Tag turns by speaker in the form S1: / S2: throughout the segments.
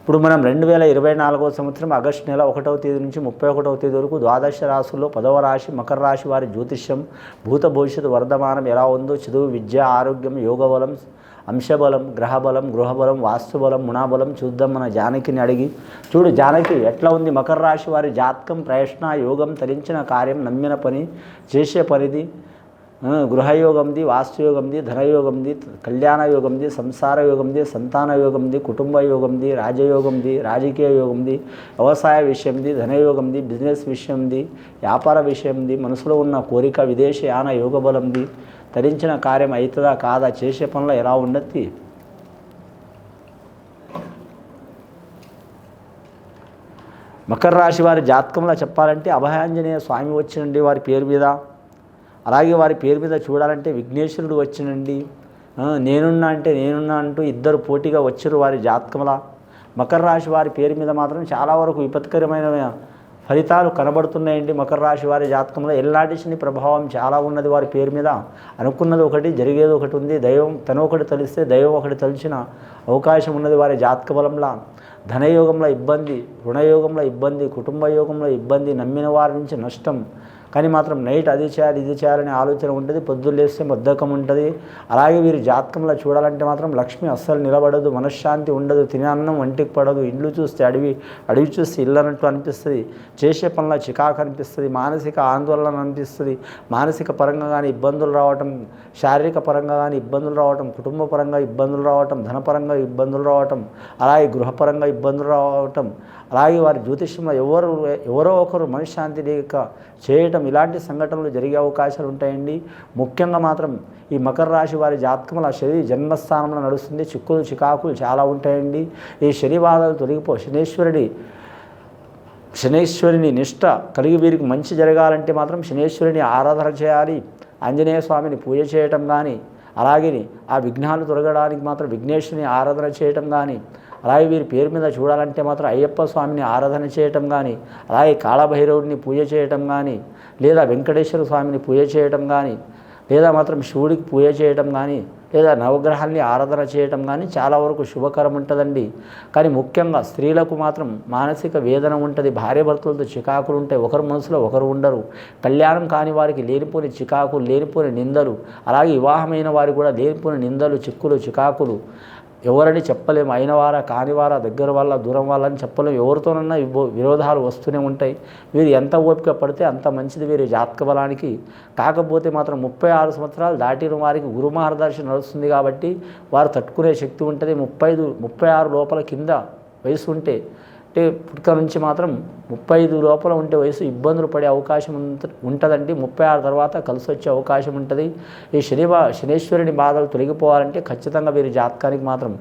S1: ఇప్పుడు మనం రెండు వేల ఇరవై నాలుగో సంవత్సరం ఆగస్టు నెల ఒకటవ తేదీ నుంచి ముప్పై ఒకటవ తేదీ వరకు ద్వాదశ రాశుల్లో పదవ రాశి మకర రాశి వారి జ్యోతిష్యం భూత భవిష్యత్తు వర్ధమానం ఎలా ఉందో చదువు విద్య ఆరోగ్యం యోగబలం అంశబలం గ్రహబలం గృహబలం వాస్తుబలం మునాబలం చూద్దాం మన జానకిని అడిగి. చూడు జానకి ఎట్లా ఉంది మకర రాశి వారి జాతకం ప్రయత్న యోగం తరించిన కార్యం నమ్మిన పని చేసే పనిది? గృహయోగంది వాస్తుయోగంది ధనయోగంది కళ్యాణ యోగంది సంసార యోగంది సంతాన యోగంది కుటుంబ యోగంది రాజయోగంది రాజకీయ యోగంది వ్యవసాయ విషయంది ధనయోగంది బిజినెస్ విషయంది వ్యాపార విషయంది మనసులో ఉన్న కోరిక విదేశయాన యోగబలంది తరించిన కార్యం అవుతుందా కాదా చేసే పనులు ఎలా ఉండద్ది మకర రాశి వారి జాతకంలో చెప్పాలంటే అభయాంజనేయ స్వామి వచ్చినండి వారి పేరు మీద. అలాగే వారి పేరు మీద చూడాలంటే విఘ్నేశ్వరుడు వచ్చినండి. నేనున్నా అంటే నేనున్నా అంటూ ఇద్దరు పోటీగా వచ్చారు వారి జాతకముల మకర రాశి వారి పేరు మీద మాత్రం చాలా వరకు విపత్కరమైన ఫలితాలు కనబడుతున్నాయండి మకర రాశి వారి జాతకంలో. ఎల్లాంటి శని ప్రభావం చాలా ఉన్నది వారి పేరు మీద. అనుకున్నది ఒకటి జరిగేది ఒకటి ఉంది. దైవం తను ఒకటి తలిస్తే దైవం ఒకటి తలిచిన అవకాశం ఉన్నది వారి జాతక బలంలో. ధనయోగంలో ఇబ్బంది రుణయోగంలో ఇబ్బంది కుటుంబ యోగంలో ఇబ్బంది నమ్మిన వారి నుంచి నష్టం కానీ మాత్రం నైట్ అది చేయాలి ఇది చేయాలనే ఆలోచన ఉంటుంది. పొద్దున్న లేస్తే బద్ధకం ఉంటుంది. అలాగే వీరి జాతకంలో చూడాలంటే మాత్రం లక్ష్మి అస్సలు నిలబడదు మనశ్శాంతి ఉండదు తినే అన్నం వంటికి పడదు ఇల్లు చూస్తే అడవి అడవి చూస్తే ఇల్లు అన్నట్టు అనిపిస్తుంది చేసే పనుల చికాకు అనిపిస్తుంది మానసిక ఆందోళన అనిపిస్తుంది మానసిక పరంగా కానీ ఇబ్బందులు రావటం శారీరక పరంగా కానీ ఇబ్బందులు రావటం కుటుంబ పరంగా ఇబ్బందులు రావటం ధనపరంగా ఇబ్బందులు రావటం అలాగే గృహపరంగా ఇబ్బందులు రావటం అలాగే వారి జ్యోతిష్యంలో ఎవరు ఎవరో ఒకరు మనశ్శాంతి లేక చేయటం ఇలాంటి సంఘటనలు జరిగే అవకాశాలు ఉంటాయండి. ముఖ్యంగా మాత్రం ఈ మకర రాశి వారి జాతకముల శని జన్మస్థానంలో నడుస్తుంది. చిక్కులు చికాకులు చాలా ఉంటాయండి. ఈ శని బాధలు తొలగిపో శనేశ్వరుడి శనేశ్వరుని నిష్ట కలిగి వీరికి మంచి జరగాలంటే మాత్రం శనేశ్వరిని ఆరాధన చేయాలి. ఆంజనేయ స్వామిని పూజ చేయటం కానీ అలాగే ఆ విఘ్నాలు తొలగడానికి మాత్రం విఘ్నేశ్వరిని ఆరాధన చేయటం కానీ అలాగే వీరి పేరు మీద చూడాలంటే మాత్రం అయ్యప్ప స్వామిని ఆరాధన చేయటం కానీ అలాగే కాళభైరవుడిని పూజ చేయటం కానీ లేదా వెంకటేశ్వర స్వామిని పూజ చేయటం కానీ లేదా మాత్రం శివుడికి పూజ చేయటం కానీ లేదా నవగ్రహాల్ని ఆరాధన చేయటం కానీ చాలా వరకు శుభకరం ఉంటుందండి. కానీ ముఖ్యంగా స్త్రీలకు మాత్రం మానసిక వేదన ఉంటుంది భార్యాభర్తలతో చికాకులు ఉంటాయి ఒకరు మనసులో ఒకరు ఉండరు. కళ్యాణం కాని వారికి లేనిపోని చికాకులు లేనిపోని నిందలు అలాగే వివాహమైన వారికి కూడా లేనిపోని నిందలు చిక్కులు చికాకులు. ఎవరని చెప్పలేము. అయిన వారా కాని వారా దగ్గర వాళ్ళ దూరం వాళ్ళని చెప్పలేము. ఎవరితోనన్నా విరోధాలు వస్తూనే ఉంటాయి. వీరు ఎంత ఓపిక పడితే అంత మంచిది. వీరి జాతక బలానికి కాకపోతే మాత్రం ముప్పై ఆరు సంవత్సరాలు దాటిన వారికి గురు మార్గదర్శనం నడుస్తుంది కాబట్టి వారు తట్టుకునే శక్తి ఉంటుంది. ముప్పై ఐదు ముప్పై ఆరు లోపల కింద వయసు ఉంటే అంటే పుట్టుక నుంచి మాత్రం ముప్పై ఐదు లోపల ఉంటే వయసు ఇబ్బందులు పడే అవకాశం ఉంటుందండి. ముప్పై ఆరు తర్వాత కలిసి వచ్చే అవకాశం ఉంటుంది. ఈ శని శనేశ్వరుని బాధలు తొలగిపోవాలంటే ఖచ్చితంగా వీరి జాతకానికి మాత్రం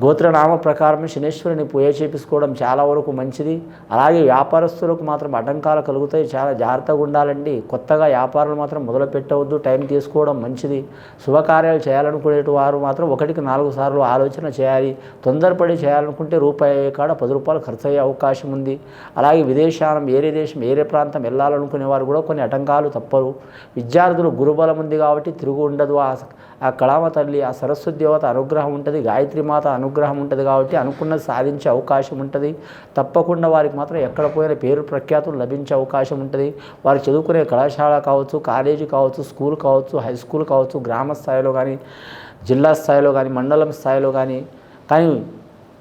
S1: గోత్రనామ ప్రకారం శనేశ్వరుని పూజ చేపించుకోవడం చాలా వరకు మంచిది. అలాగే వ్యాపారస్తులకు మాత్రం అడ్డంకాలు కలుగుతాయి. చాలా జాగ్రత్తగా ఉండాలండి. కొత్తగా వ్యాపారాలు మాత్రం మొదలు పెట్టవద్దు. టైం తీసుకోవడం మంచిది. శుభకార్యాలు చేయాలనుకునే వారు మాత్రం ఒకటికి నాలుగు సార్లు ఆలోచన చేయాలి. తొందరపడి చేయాలనుకుంటే రూపాయి కాడ పది రూపాయలు ఖర్చు అయ్యే అవకాశం ఉంది. అలాగే విదేశానం వేరే దేశం వేరే ప్రాంతం వెళ్ళాలనుకునే వారు కూడా కొన్ని అటంకాలు తప్పరు. విద్యార్థులు గురుబలం ఉంది కాబట్టి తిరుగు ఉండదు. ఆ ఆ కళామ తల్లి ఆ సరస్వతి దేవత అనుగ్రహం ఉంటుంది. గాయత్రి మాత అనుగ్రహం ఉంటుంది కాబట్టి అనుకున్నది సాధించే అవకాశం ఉంటుంది. తప్పకుండా వారికి మాత్రం ఎక్కడ పోయిన పేరు ప్రఖ్యాతులు లభించే అవకాశం ఉంటుంది. వారు చదువుకునే కళాశాల కావచ్చు కాలేజీ కావచ్చు స్కూల్ కావచ్చు హై స్కూల్ కావచ్చు గ్రామ స్థాయిలో కానీ జిల్లా స్థాయిలో కానీ మండలం స్థాయిలో కానీ కానీ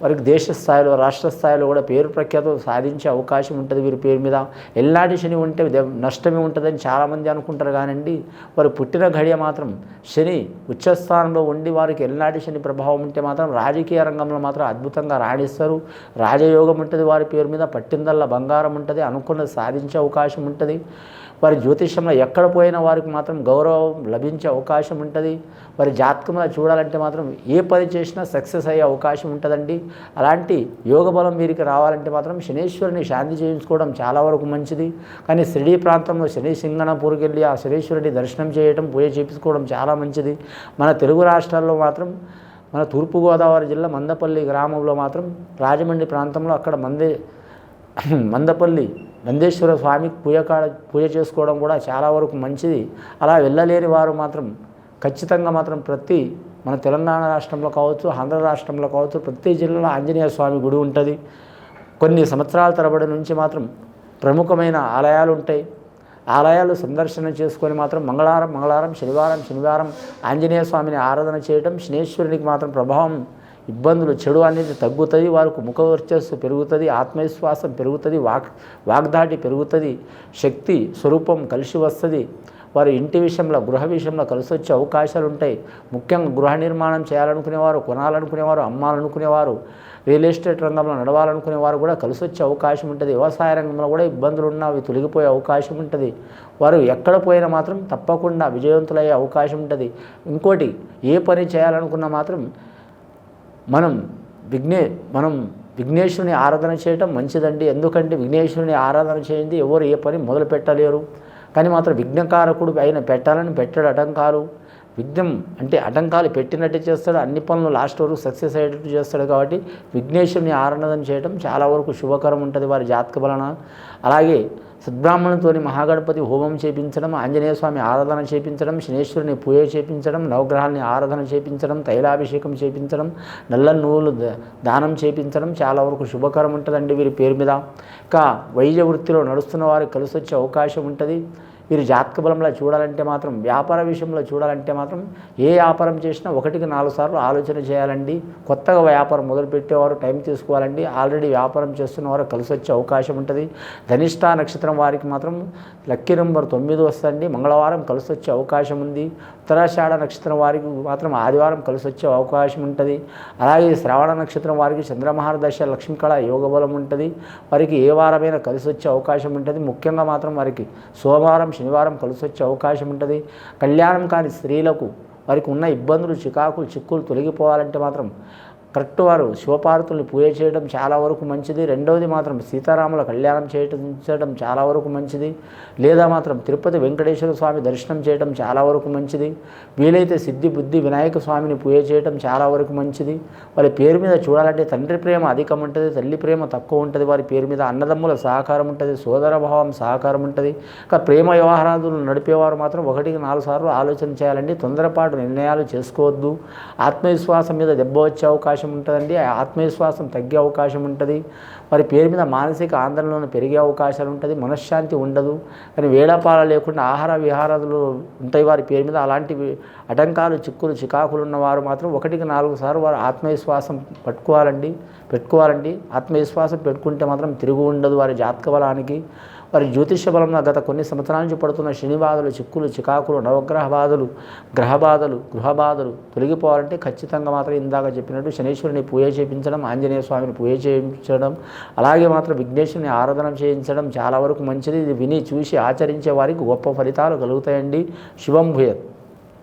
S1: వారికి దేశ స్థాయిలో రాష్ట్ర స్థాయిలో కూడా పేరు ప్రఖ్యాతులు సాధించే అవకాశం ఉంటుంది వీరి పేరు మీద. ఎల్లాంటి శని ఉంటే నష్టమే ఉంటుందని చాలామంది అనుకుంటారు కానండి. వారు పుట్టిన ఘడియ మాత్రం శని ఉచ్చస్థానంలో ఉండి వారికి ఎల్లాంటి శని ప్రభావం ఉంటే మాత్రం రాజకీయ రంగంలో మాత్రం అద్భుతంగా రాణిస్తారు. రాజయోగం ఉంటుంది వారి పేరు మీద పట్టిందల్లా బంగారం ఉంటుంది అనుకున్నది సాధించే అవకాశం ఉంటుంది. వారి జ్యోతిష్యంలో ఎక్కడ పోయినా వారికి మాత్రం గౌరవం లభించే అవకాశం ఉంటుంది. వారి జాతకంలో చూడాలంటే మాత్రం ఏ పని చేసినా సక్సెస్ అయ్యే అవకాశం ఉంటుందండి. అలాంటి యోగ బలం వీరికి రావాలంటే మాత్రం శనీశ్వరుని శాంతి చేయించుకోవడం చాలా వరకు మంచిది. కానీ శిరిడి ప్రాంతంలో శని సింగణపూర్కి వెళ్ళి ఆ శనీశ్వరుడి దర్శనం చేయడం పూజ చేయించుకోవడం చాలా మంచిది. మన తెలుగు రాష్ట్రాల్లో మాత్రం మన తూర్పుగోదావరి జిల్లా మందపల్లి గ్రామంలో మాత్రం రాజమండ్రి ప్రాంతంలో అక్కడ మందే మందపల్లి నందేశ్వర స్వామికి పూజ కాడ పూజ చేసుకోవడం కూడా చాలా వరకు మంచిది. అలా వెళ్ళలేని వారు మాత్రం ఖచ్చితంగా మాత్రం ప్రతి మన తెలంగాణ రాష్ట్రంలో కావచ్చు ఆంధ్ర రాష్ట్రంలో కావచ్చు ప్రతి జిల్లాలో ఆంజనేయ స్వామి గుడి ఉంటుంది. కొన్ని సంవత్సరాల తరబడి నుంచి మాత్రం ప్రముఖమైన ఆలయాలు ఉంటాయి. ఆలయాలు సందర్శన చేసుకొని మాత్రం మంగళవారం మంగళవారం శనివారం శనివారం ఆంజనేయ స్వామిని ఆరాధన చేయడం శనేశ్వరునికి మాత్రం ప్రభావం ఇబ్బందులు చెడు అనేది తగ్గుతుంది. వారికి ముఖ వర్చస్సు పెరుగుతుంది ఆత్మవిశ్వాసం పెరుగుతుంది వాక్ వాగ్దాటి పెరుగుతుంది శక్తి స్వరూపం కలిసి వస్తుంది. వారు ఇంటి విషయంలో గృహ విషయంలో కలిసి వచ్చే అవకాశాలు ఉంటాయి ముఖ్యంగా గృహ నిర్మాణం చేయాలనుకునేవారు కొనాలనుకునేవారు అమ్మాలనుకునేవారు రియల్ ఎస్టేట్ రంగంలో నడవాలనుకునేవారు కూడా కలిసి వచ్చే అవకాశం ఉంటుంది వ్యవసాయ రంగంలో కూడా ఇబ్బందులు ఉన్నా అవి తొలగిపోయే అవకాశం ఉంటుంది వారు ఎక్కడ పోయినా మాత్రం తప్పకుండా విజయవంతులయ్యే అవకాశం ఉంటుంది ఇంకోటి ఏ పని చేయాలనుకున్నా మాత్రం మనం విఘ్నే మనం విఘ్నేశ్వరుని ఆరాధన చేయటం మంచిదండి. ఎందుకంటే విఘ్నేశ్వరుని ఆరాధన చేయండి. ఎవరు ఏ పని మొదలు పెట్టలేరు కానీ మాత్రం విఘ్నకారకుడు ఆయన పెట్టాలని పెట్టాడు అటంకాలు విఘ్నం అంటే ఆటంకాలు పెట్టినట్టు చేస్తాడు అన్ని పనులు లాస్ట్ వరకు సక్సెస్ అయ్యేటట్టు చేస్తాడు కాబట్టి విఘ్నేశ్వరుని ఆరాధన చేయడం చాలా వరకు శుభకరం ఉంటుంది వారి జాతక బలన అలాగే సద్బ్రాహ్మణులతోని మహాగణపతి హోమం చేపించడం ఆంజనేయ స్వామి ఆరాధన చేపించడం శనేశ్వరుని పూజ చేపించడం నవగ్రహాల్ని ఆరాధన చేపించడం తైలాభిషేకం చేపించడం నల్ల నువ్వులు దానం చేపించడం చాలా వరకు శుభకరం ఉంటుందండి వీరి పేరు మీద. ఇంకా వైద్య వృత్తిలో నడుస్తున్న వారికి కలిసి వచ్చే అవకాశం ఉంటుంది. మీరు జాతక బలంలో చూడాలంటే మాత్రం వ్యాపార విషయంలో చూడాలంటే మాత్రం ఏ వ్యాపారం చేసినా ఒకటికి నాలుగు సార్లు ఆలోచన చేయాలండి. కొత్తగా వ్యాపారం మొదలుపెట్టేవారు టైం తీసుకోవాలండి. ఆల్రెడీ వ్యాపారం చేస్తున్న వారు కలిసి వచ్చే అవకాశం ఉంటుంది. ధనిష్ట నక్షత్రం వారికి మాత్రం లక్కీ నెంబర్ తొమ్మిది వస్తుంది మంగళవారం కలిసి వచ్చే అవకాశం ఉంది. ఉత్తరాషాఢ నక్షత్రం వారికి మాత్రం ఆదివారం కలిసి వచ్చే అవకాశం ఉంటుంది. అలాగే శ్రావణ నక్షత్రం వారికి చంద్రమహారదశ లక్ష్మీకళ యోగ బలం ఉంటుంది. వారికి ఏ వారమైనా కలిసి వచ్చే అవకాశం ఉంటుంది. ముఖ్యంగా మాత్రం వారికి సోమవారం శనివారం కలిసి వచ్చే అవకాశం ఉంటుంది. కళ్యాణం కాని స్త్రీలకు వారికి ఉన్న ఇబ్బందులు చికాకులు చిక్కులు తొలగిపోవాలంటే మాత్రం కరెక్ట్ వారు శివపార్వతుల్ని పూజ చేయడం చాలా వరకు మంచిది. రెండవది మాత్రం సీతారాముల కళ్యాణం చేయటం చేయడం చాలా వరకు మంచిది. లేదా మాత్రం తిరుపతి వెంకటేశ్వర స్వామి దర్శనం చేయడం చాలా వరకు మంచిది. వీలైతే సిద్ధి బుద్ధి వినాయక స్వామిని పూజ చేయడం చాలా వరకు మంచిది. వారి పేరు మీద చూడాలంటే తండ్రి ప్రేమ అధికం ఉంటుంది తల్లి ప్రేమ తక్కువ ఉంటుంది వారి పేరు మీద అన్నదమ్ముల సహకారం ఉంటుంది సోదరభావం సహకారం ఉంటుంది. ఇంకా ప్రేమ వ్యవహారాలు నడిపేవారు మాత్రం ఒకటికి నాలుగు సార్లు ఆలోచన చేయాలండి. తొందరపాటు నిర్ణయాలు చేసుకోవద్దు. ఆత్మవిశ్వాసం మీద దెబ్బ వచ్చే అవకాశం ఉంటుందండి. ఆత్మవిశ్వాసం తగ్గే అవకాశం ఉంటుంది. వారి పేరు మీద మానసిక ఆందోళన పెరిగే అవకాశాలు ఉంటుంది. మనశ్శాంతి ఉండదు. కానీ వేళపాల లేకుండా ఆహార విహారాలు ఉంటాయి. వారి పేరు మీద అలాంటివి అటంకాలు చిక్కులు చికాకులు ఉన్నవారు మాత్రం ఒకటికి నాలుగు సార్లు వారు ఆత్మవిశ్వాసం పట్టుకోవాలండి. పెట్టుకోవాలండి. ఆత్మవిశ్వాసం పెట్టుకుంటే మాత్రం తిరుగు ఉండదు వారి జాతక బలానికి. మరి జ్యోతిష బలంలో గత కొన్ని సంవత్సరాల నుంచి పడుతున్న శని బాధలు చిక్కులు చికాకులు నవగ్రహ బాధలు గ్రహ బాధలు గృహ బాధలు తొలగిపోవాలంటే ఖచ్చితంగా మాత్రం ఇందాక చెప్పినట్టు శనీశ్వరుని పూజ చేయించడం ఆంజనేయ స్వామిని పూజ చేయించడం అలాగే మాత్రం విఘ్నేశ్వరుని ఆరాధన చేయించడం చాలా వరకు మంచిది. ఇది విని చూసి ఆచరించే వారికి గొప్ప ఫలితాలు కలుగుతాయండి. శివం భూయత్.